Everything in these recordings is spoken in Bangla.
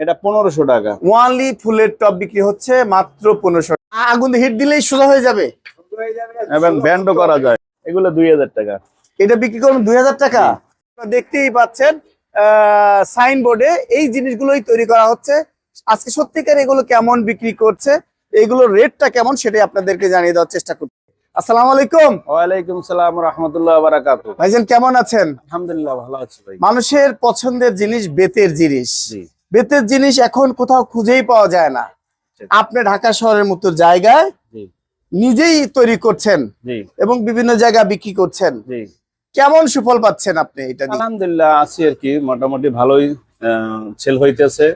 এটা পনেরোশো টাকা। ওয়ানলি ফুলের টপ বিক্রি হচ্ছে মাত্র পনেরোশো আগুন হিট দিলেই সোজা হয়ে যাবে। এবং ব্যান্ডও করা যায়। এগুলো দুই হাজার টাকা। এটা বিক্রি করবেন দুই হাজার টাকা। দেখতেই পাচ্ছেন সাইনবোর্ডে এই জিনিসগুলোই তৈরি করা হচ্ছে। আজকে সত্যিকার এগুলো কেমন বিক্রি করছে এগুলোর রেটটা কেমন সেটাই আপনাদেরকে জানিয়ে দেওয়ার চেষ্টা করছি। আসসালামু আলাইকুম। ওয়ালাইকুম সালাম রহমতুল্লাহ বারাকাত ভাইজান কেমন আছেন? আলহামদুলিল্লাহ ভালো আছি ভাই। মানুষের পছন্দের জিনিস বেতের জিনিস। জি। বেতের জিনিস এখন কোথাও খুঁজেই পাওয়া যায় না। আপনি ঢাকা শহরের মতো জায়গায় নিজেই তৈরি করছেন এবং বিভিন্ন জায়গা বিক্রি করছেন। কেমন সুফল পাচ্ছেন আপনি এটা আলহামদুলিল্লাহ আছি আর কি। মোটামুটি ভালোই সেল হইতেছে।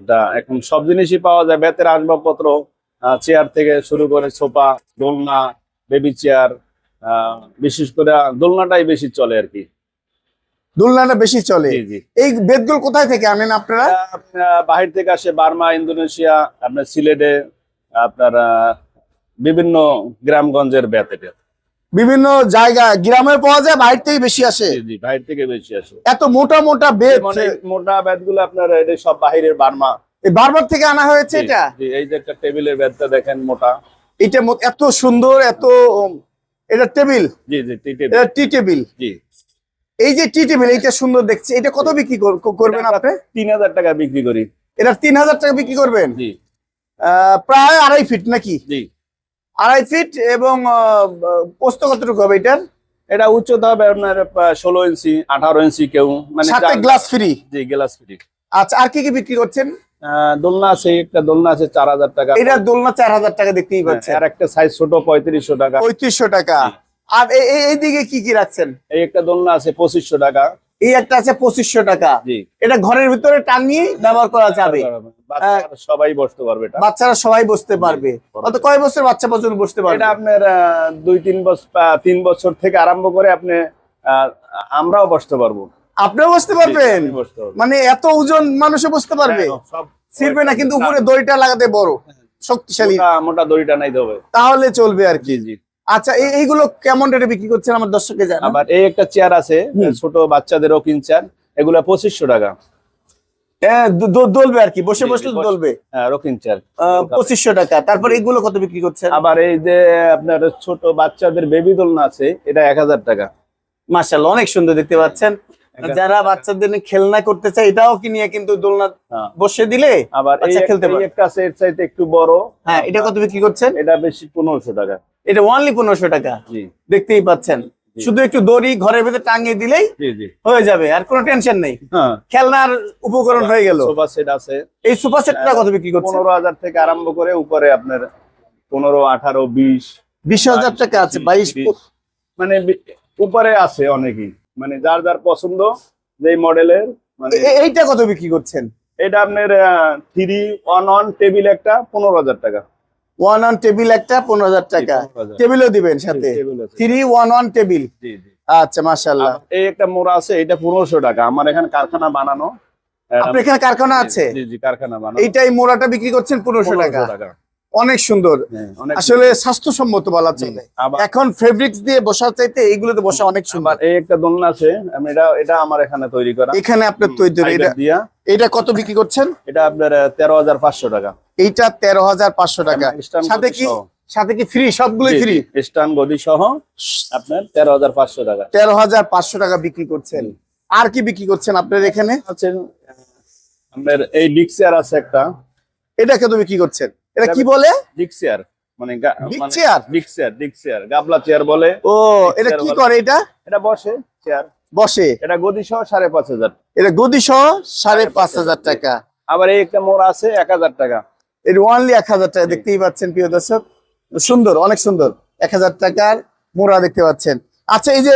এটা এখন সব জিনিসই পাওয়া যায়। বেতের আসবাবপত্র চেয়ার থেকে শুরু করে সোফা দোলনা বেবি চেয়ার বিশেষ করে দোলনাটাই বেশি চলে আর কি। দোলনাটা বেশি চলে। এই বেদগুলো কোথায় থেকে আনেন আপনারা? বাহির থেকে আসে বার্মা ইন্দোনেশিয়া আপনার সিলেটে আপনার বিভিন্ন গ্রামগঞ্জের বেত এটা। বিভিন্ন জায়গা গ্রামে পাওয়া যায় বাইরে থেকে বেশি আসে? জি থেকে বেশি আসে। এত মোটা মোটা বেদ মানে মোটা বেতগুলো আপনার এটা সব বাহিরের বার্মা। এই বারবার থেকে আনা হয়েছে এটা? জি, এই যে একটা টেবিলের বেতটা দেখেন মোটা। এটা এত সুন্দর এত এটা টেবিল? জি জি টি টেবিল। Tea table? জি। এই যে টি টেবিল এইটা সুন্দর দেখছি। এটা কত বিক্রি করবেন আপনি? তিন হাজার টাকা বিক্রি করি। এটা তিন হাজার টাকা বিক্রি করবেন? প্রায় আড়াই ফিট নাকি? জি। আড়াই ফিট এবং পোস্ত কতটুকু হবে এটার? এটা উচ্চতা হবে আপনার ষোলো ইঞ্চি আঠারো ইঞ্চি কেউ মানে সাথে গ্লাস ফ্রি জি গ্লাস ফ্রি আচ্ছা আর কি কি বিক্রি করছেন? দোলনা আছে একটা দোলনা আছে চার হাজার টাকা। এটা দোলনা চার হাজার টাকা দেখতেই পাচ্ছেন। আর একটা সাইজ ছোট পঁয়ত্রিশশো টাকা। পঁয়ত্রিশশো টাকা। আর এইদিকে কি কি রাখছেন? এই একটা দোলনা আছে পঁচিশশো টাকা। এই একটা আছে পঁচিশশো টাকা। এটা ঘরের ভিতরে টানিয়ে ব্যবহার করা যাবে। বাচ্চারা সবাই বসতে পারবে বাচ্চারা সবাই বসতে পারবে। অত কয় বছর বাচ্চা পর্যন্ত বসতে পারবে? এটা আপনার দুই তিন বছর তিন বছর থেকে আরম্ভ করে আপনি আহ, আমরাও বসতে পারব। আপনিও বসতে পারবেন? মানে এত ওজন মানুষও বসতে পারবে? হ্যাঁ, ছিড়বে না কিন্তু উপরে দড়িটা লাগাতে বড় শক্তিশালী। মোটা- দড়িটা নাই হবে। তাহলে চলবে আর কি। জি। আচ্ছা এই- এইগুলো কেমন রেটে বিক্রি করছেন আমার দর্শককে জানান? আবার এই একটা চেয়ার আছে ছোট বাচ্চাদের রকিং চেয়ার এগুলা পঁচিশশো টাকা। হ্যাঁ, দোলবে আর কি বসে বসলে। দোলবে। রকিং চেয়ার পঁচিশশো টাকা। তারপর এগুলো কত বিক্রি করছেন? আবার এই যে আপনার ছোট বাচ্চাদের বেবি দোলনা আছে এটা এক হাজার টাকা। অনেক সুন্দর দেখতে পাচ্ছেন। যারা বাচ্চাদের খেলনা করতে চায় এটাও কি নিয়ে কিন্তু দোলনা হ্যাঁ। বসে দিলে আবার এক- খেলতে পারে। একটা আছে এর চাইতে একটু বড়। হ্যাঁ এটা কত বিক্রি করছেন? এটা বেশি পনেরোশো টাকা। এটা ওয়ানলি পনেরোশো টাকা। দেখতেই পাচ্ছেন। শুধু একটু দড়ি ঘরের ভিতরে টাঙিয়ে দিলেই হয়ে যাবে আর কোনো টেনশন নেই। হ্যাঁ। খেলনার উপকরণ হয়ে গেল। সোফা সেট আছে। এই সুপার সেটটা কত বিক্রি করছে পনেরো হাজার থেকে আরম্ভ করে উপরে আপনার পনেরো আঠারো বিশ। বিশ হাজার টাকা আছে বাইশ মানে উপরে আছে অনেকই। মানে যার যার পছন্দ যেই মডেলের মানে এইটা কত বিক্রি করছেন? এটা আপনার থ্রি ওয়ান অন টেবিল একটা পনেরো হাজার টাকা। ওয়ান অন টেবিল একটা পনেরো হাজার টাকা। জি, 15,000 টেবিলও দিবেন সাথে। থ্রি ওয়ান ওয়ান টেবিল আচ্ছা মাশাল্লাহ এই একটা মোড়া আছে এটা পনেরোশো টাকা। আমার এখানে কারখানা বানানো। আপনার এখানে কারখানা আছে? কারখানা বানানো। এইটাই মোড়াটা বিক্রি করছেন পনেরোশো টাকা। টাকা। অনেক সুন্দর। হ্যাঁ, আসলে স্বাস্থ্যসম্মত বলা চলে এখন ফেব্রিক্স দিয়ে বসার চাইতে এইগুলোতে বসা অনেক সুন্দর। এই একটা দোলনা আছে আমি এটা এটা আমার এখানে তৈরি করা। এখানে আপনার তৈরি এটা এটা কত বিক্রি করছেন? এটা আপনার তেরো হাজার পাঁচশো টাকা। এইটা তেরো হাজার পাঁচশো টাকা। সাথে কি সাথে কি ফ্রি সবগুলোই ফ্রি স্টান গদি সহ আপনার তেরো হাজার পাঁচশো টাকা। তেরো হাজার পাঁচশো টাকা বিক্রি করছেন। আর কি বিক্রি করছেন আপনার এখানে? আপনার এই ডিক চেয়ার আছে একটা। এটা কত বিক্রি করছেন? এটা কি বলে? ডিক চেয়ার মানে Dick মানে chair? চেয়ার ডিক চেয়ার গাবলা চেয়ার বলে। ও এটা কি করে এটা? এটা বসে চেয়ার। বসে। এটা গদি সহ সাড়ে পাঁচ হাজার। এটা গদি সহ সাড়ে পাঁচ হাজার টাকা। আবার এই একটা মোড় আছে এক হাজার টাকা। এটা ওয়ানলি এক হাজার টাকা দেখতেই পাচ্ছেন প্রিয় দর্শক। সুন্দর অনেক সুন্দর। এক হাজার টাকার মোড়া দেখতে পাচ্ছেন। আচ্ছা এই যে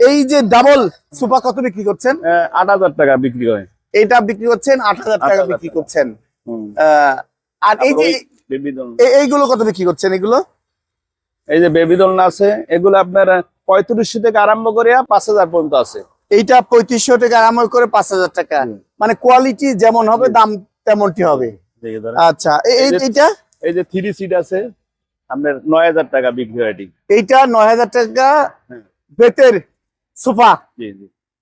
এই যে ডাবল সুপা কত বিক্রি করছেন? আট হাজার টাকা বিক্রি হয়। এইটা বিক্রি করছেন আট হাজার টাকা 8,000 বিক্রি করছেন। আর এই যে এইগুলো কত বিক্রি করছেন এগুলো? এই যে বেবি দোলনা আছে এগুলো আপনার পঁয়ত্রিশশো থেকে আরম্ভ করে পাঁচ হাজার পর্যন্ত আছে। এইটা পঁয়ত্রিশশো টাকা আমার করে পাঁচ হাজার টাকা। মানে কোয়ালিটি যেমন হবে দাম তেমনটি হবে। আচ্ছা এইটা? এই যে থ্রি সিট আছে আপনার নয় হাজার টাকা বিক্রি হয় এইটা নয় হাজার টাকা হ্যাঁ। বেতের সোফা।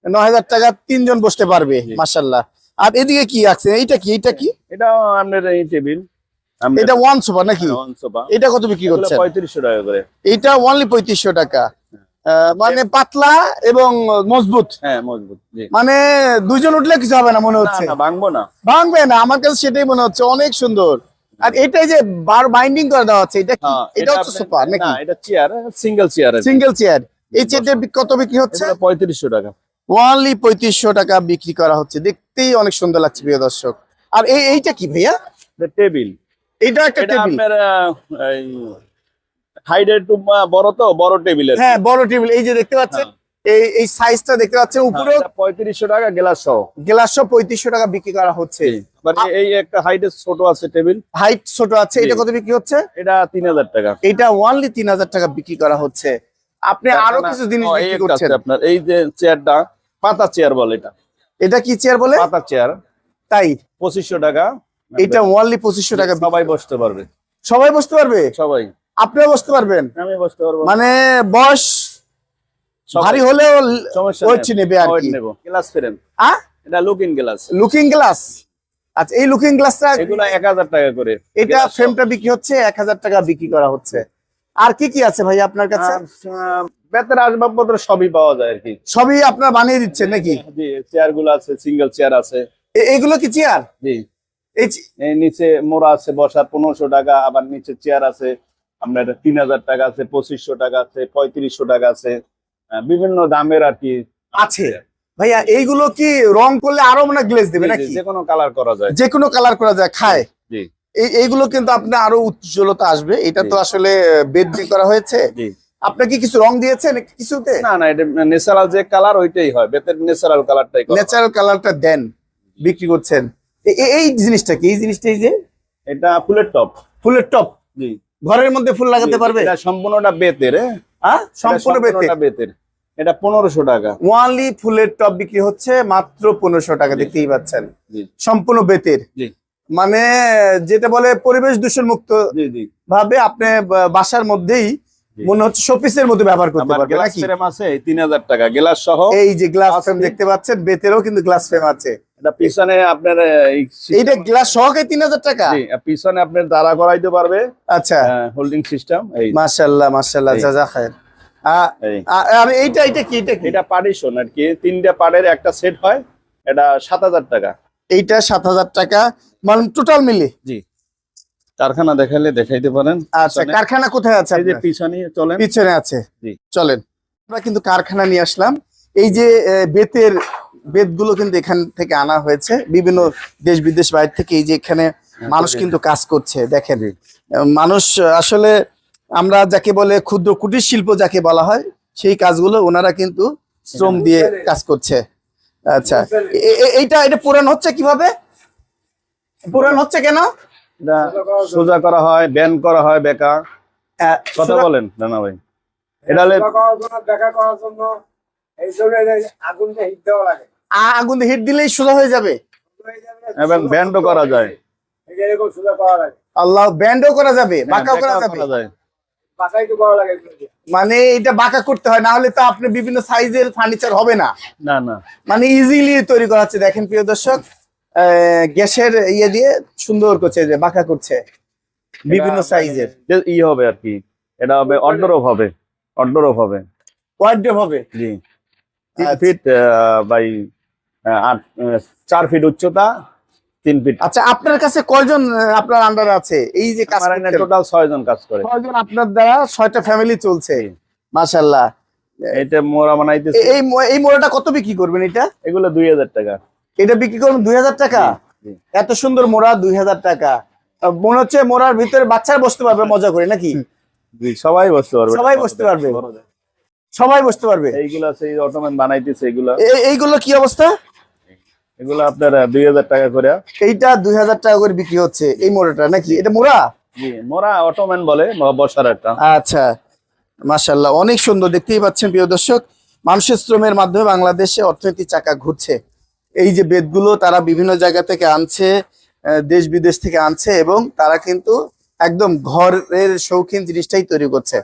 নয় হাজার টাকা তিনজন বসতে পারবে। মাসাল্লাহ আর এদিকে কি আছে? এইটা কি? এটা কি? এটা আপনার এই টেবিল এটা ওয়ান সোফা নাকি? ওয়ান সোফা এটা কত বিক্রি করছেন? পঁয়ত্রিশশো টাকা করে। এটা অনলি পঁয়ত্রিশশো টাকা। আহ, মানে পাতলা এবং মজবুত। হ্যাঁ মজবুত মানে দুজন উঠলে কিছু হবে না মনে হচ্ছে? ভাঙবো না। ভাঙবে না আমার কাছে সেটাই মনে হচ্ছে অনেক সুন্দর। আর এটাই যে বার বাইন্ডিং করে দেওয়া আছে এটা কি? হ্যাঁ, এটা হচ্ছে সোফা নাকি? এটা chair single chair single chair এই চেয়ারটা কত বিক্রি হচ্ছে? পঁয়ত্রিশশো টাকা। ওয়ানলি পঁয়ত্রিশশো টাকা বিক্রি করা হচ্ছে দেখতেই অনেক সুন্দর লাগছে প্রিয় দর্শক। আর এই এইটা কি ভাইয়া? টেবিল এটা একটা টেবিল আপনার হাইডে একটু বড় তো বড় টেবিলের হ্যাঁ বড় টেবিল এই যে দেখতে পাচ্ছেন এই এই সাইজটা দেখতে পাচ্ছেন উপরে পঁয়ত্রিশশো টাকা গ্লাস সহ। গ্লাসশো পঁয়ত্রিশশো টাকা বিক্রি করা হচ্ছে। এ- এই একটা হাইটে ছোট আছে টেবিল হাইট ছোট আছে এটা কত বিক্রি হচ্ছে? এটা তিন হাজার টাকা। এটা ওনলি তিন হাজার টাকা বিক্রি করা হচ্ছে। আপনি আরও কিছু জিনিস বিক্রি করছেন। আপনার এই যে চেয়ারটা পাতা চেয়ার বলে এটা। এটা কি চেয়ার বলে? পাতা চেয়ার তাই। পঁচিশশো টাকা। এটা ওনলি পঁচিশশো টাকা সবাই বসতে পারবে। সবাই বসতে পারবে? সবাই। আপনিও বসতে পারবেন। আমি বসতে পারব। মানে বয়স ভারী হলেও নেবে আর কি। নেব। গ্লাস ফ্রেম আ এটা লুকিং গ্লাস লুকিং গ্লাস আচ্ছা এই লুকিং গ্লাসটা এগুলো এক হাজার টাকা করে। এটা ফ্রেমটা বিক্রি হচ্ছে এক হাজার টাকা বিক্রি করা হচ্ছে। আর কি কি আছে ভাই আপনার কাছে? বেতের আসবাবপত্র সবই পাওয়া যায় আর কি। সবই আপনারা বানিয়ে দিচ্ছেন নাকি? জি চেয়ারগুলো আছে সিঙ্গেল চেয়ার আছে। এ- এগুলো কি চেয়ার জি। এই এই নিচে মোড়া আছে বসার পনেরোশো টাকা আবার নিচে চেয়ার আছে। আপনার তিন হাজার টাকা আছে পঁচিশশো টাকা আছে পঁয়ত্রিশশো টাকা আছে বিভিন্ন দামের আর কি আছে। ভাইয়া এইগুলো কি রং করলে আরও মানে গ্লেজ দেবে নাকি? যে কোনো কালার করা যায়। যে কোনো কালার করা যায় খায়। জি। এইগুলো কিন্তু আপনার আরও উজ্জ্বলতা আসবে। এটা তো আসলে বেড করা হয়েছে। জি। আপনি কি কিছু রং দিয়েছেন কিছুতে? না না এটা ন্যাচারাল যে কালার ওইটাই হয়। বেতের ন্যাচারাল কালারটাই ন্যাচারাল কালারটা দেন বিক্রি করছেন। এই জিনিসটা কি? এই জিনিসটা এই যে? এটা ফুলের টপ ফুলের টপ জি। ঘরের মধ্যে ফুল লাগাতে পারবে? সম্পূর্ণটা বেতের হ্যাঁ? হ্যাঁ? সম্পূর্ণ বেতে বেতের। এটা পনেরোশো টাকা। ওয়ানলি ফুলের টপ বিক্রি হচ্ছে মাত্র পনেরোশো টাকা দেখতেই পাচ্ছেন। সম্পূর্ণ বেতের। মানে যেটা বলে পরিবেশ দূষণ মুক্ত ভাবে আপনি বাসার মধ্যেই মনে হচ্ছে শোপিসের মধ্যে ব্যবহার করতে আবার পারবে নাকি? ফ্রেম আছে তিন হাজার টাকা। গ্লাস সহ এই যে গ্লাস ফ্রেম দেখতে পাচ্ছেন বেতেরও কিন্তু গ্লাস ফ্রেম আছে। এটা পিছনে আপনার এইটা গ্লাস সহকারে তিন হাজার টাকা? পিছনে আপনার দাঁড়া করাইতে পারবে। আচ্ছা। হোল্ডিং সিস্টেম এই। মাশাল্লাহ মাশাল্লাহ এই। জাজা খায়ের। আ- আর এইটা এইটা কি এটা এটা পার্টিশন আর কি তিনটা একটা সেট হয় এটা সাত হাজার টাকা। এইটা সাত হাজার টাকা মানে টোটাল মিলে? জি। কারখানা দেখাইলে দেখাইতে পারেন। আচ্ছা কারখানা কোথায় আছে এই যে পিছনে চলেন। পিছনে আছে। জি। চলেন। আমরা কিন্তু কারখানা নিয়ে আসলাম। এই যে বেতের বেতগুলো কিন্তু এখান থেকে আনা হয়েছে। বিভিন্ন দেশ বিদেশ বাইরে থেকে এই যে এখানে মানুষ কিন্তু কাজ করছে দেখেন। মানুষ আসলে আমরা যাকে বলে ক্ষুদ্র কুটির শিল্প যাকে বলা হয় সেই কাজগুলো ওনারা কিন্তু শ্রম দিয়ে কাজ করছে। আচ্ছা এইটা এটা পুরান হচ্ছে কীভাবে? পুরান হচ্ছে কেন? সোজা করা হয় ব্যান করা হয় বেকা। আহ, কথা বলেন রানা ভাই। এটা হলে জন্য এই আগুনটা হিট দেওয়া লাগে। আ- আগুন হিট দিলেই সোজা হয়ে যাবে। এবং ব্যান্ডও করা যায়। এরকম সোজা করা লাগে। আল্লাহ ব্যান্ডও করা যাবে হ্যাঁ, বাঁকাও করা যাবে। মানে এটা বাঁকা করতে হয় না হলে তো আপনি বিভিন্ন সাইজের ফার্নিচার হবে না। না না। মানে ইজিলি তৈরি করা হচ্ছে। দেখেন প্রিয় দর্শক গ্যাসের ইয়ে দিয়ে সুন্দর করছে যে বাঁকা করছে। বিভিন্ন সাইজের। যে ই হবে আর কি। এটা হবে অর্ডারও হবে। অর্ডারও হবে। ওয়ার্ড্রোব হবে। জি। তিন আচ্ছা। ফিট বাই আট চার ফিট উচ্চতা তিন ফিট আচ্ছা আপনার কাছে কয়জন আপনার আন্ডার আছে? এই যে টোটাল ছয় জন কাজ করে। কয়জন আপনার দ্বারা ছয়টা ফ্যামিলি চলছে। মাশাল্লাহ এটা মোরা বানাইতেছে। এই মোড়াটা কত বিক্রি করবেন এটা? এগুলো দুই হাজার টাকা। এটা বিক্রি করবেন দুই হাজার টাকা? এত সুন্দর মোড়া দুই হাজার টাকা। মনে হচ্ছে মোড়ার ভিতরে বাচ্চারা বসতে পারবে মজা করে নাকি? সবাই বসতে পারবে। সবাই বসতে পারবে। সবাই বসতে পারবে। এইগুলো অটোমেন বানাইতেছে এগুলো এইগুলো কি অবস্থা? এগুলো আপনার দুই হাজার টাকা করে। এইটা দুই হাজার টাকা করে বিক্রি হচ্ছে এই মোড়াটা নাকি? এটা মোড়া? মোরা অটোমেন বলে বসার একটা। আচ্ছা অনেক সুন্দর দেখতেই পাচ্ছেন প্রিয় দর্শক। মানুষের শ্রমের মাধ্যমে বাংলাদেশে চাকা ঘুরছে। এই যে বেদগুলো তারা বিভিন্ন জায়গা থেকে আনছে দেশ বিদেশ থেকে আনছে এবং তারা কিন্তু একদম ঘরের শৌখিন জিনিসটাই তৈরি করছে।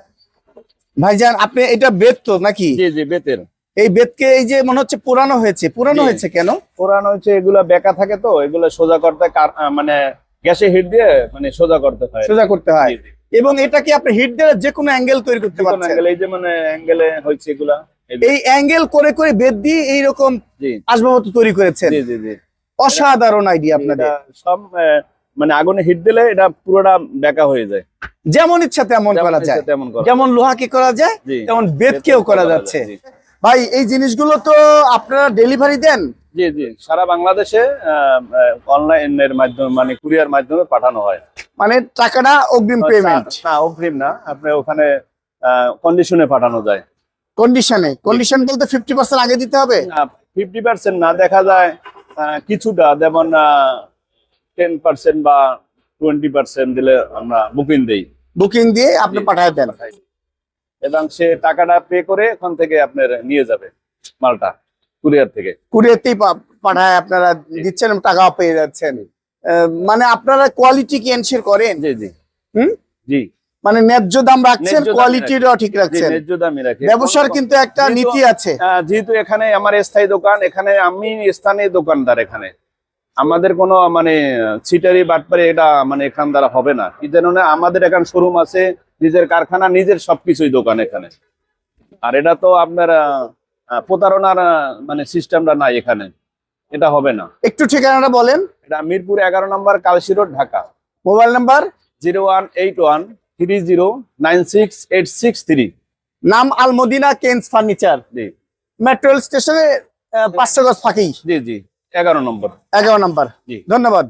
ভাইজান আপনি এটা বেদ তো নাকি? জি জি বেতের। এই বেদকে এই যে মনে হচ্ছে পুরানো হয়েছে পুরানো হয়েছে কেন? পুরানো হচ্ছে এগুলা বেকা থাকে তো এগুলো সোজা করতে মানে গ্যাসে হিট দিয়ে মানে সোজা করতে হয়। সোজা করতে হয়। এবং এটা কি আপনি হিট দিলে যে কোনো অ্যাঙ্গেল তৈরি করতে পারছেন? এই যে মানে অ্যাঙ্গেলে হয়েছে এগুলা এই অ্যাঙ্গেল করে করে বেদ দিয়ে এইরকম আসবাবপত্র তৈরি করেছেন। জি জি জি। অসাধারণ আইডিয়া আপনাদের। সব মানে আগুনে হিট দিলে এটা পুরোটা বেকা হয়ে যায়। যেমন ইচ্ছা তেমন করা যায়। যেমন লোহাকে করা যায় তেমন বেদকেও করা যাচ্ছে। ভাই এই জিনিসগুলো তো আপনারা ডেলিভারি দেন? জি জি। সারা বাংলাদেশে অনলাইনের মাধ্যমে মানে কুরিয়ার মাধ্যমে পাঠানো হয়। মানে টাকাটা অগ্রিম পেমেন্ট না অগ্রিম না। আপনি ওখানে কন্ডিশনে পাঠানো যায়। কন্ডিশনে কন্ডিশন বলতে ফিফটি পার্সেন্ট আগে দিতে হবে? ফিফটি পার্সেন্ট না দেখা যায় কিছুটা। যেমন টেন পার্সেন্ট বা টোয়েন্টি পার্সেন্ট দিলে আমরা বুকিং দেই। বুকিং দিয়ে আপনি। পাঠায় দেন। এবং সে টাকাটা পে করে ওখান থেকে আপনার নিয়ে যাবে মালটা কুরিয়ার থেকে। কুরিয়ারতেই পাঠায় আপনারা দিচ্ছেন টাকাও পেয়ে যাচ্ছেন। মানে আপনারা কোয়ালিটি কি এনশিওর করেন? জি জি। হুম? জি। মানে ন্যায্য দাম রাখছেন কোয়ালিটিটাও ঠিক রাখছেন। ন্যায্য দামই রাখি। ব্যবসার কিন্তু একটা নীতি আছে। যেহেতু এখানে আমার স্থায়ী দোকান এখানে আমি স্থানীয় দোকানদার এখানে। আমাদের কোনো মানে ছিটারি বাটপারি এটা মানে এখান দ্বারা হবে না। কি যেন না আমাদের এখানে শোরুম আছে নিজের কারখানা নিজের সবকিছুই দোকান এখানে। আর এটা তো আপনার প্রতারণার মানে সিস্টেমটা নাই এখানে। এটা হবে না। একটু ঠিকানাটা বলেন। এটা মিরপুর এগারো নম্বর Kalshi road Dhaka. Mobile number? Zero one eight one three zero nine six eight six three. নাম আলমদিনা কেন্স ফার্নিচার। জি। মেট্রো রেল স্টেশনে পাঁচশো গজ ফাঁকি জি জি। এগারো নম্বর। এগারো নম্বর। জি। ধন্যবাদ।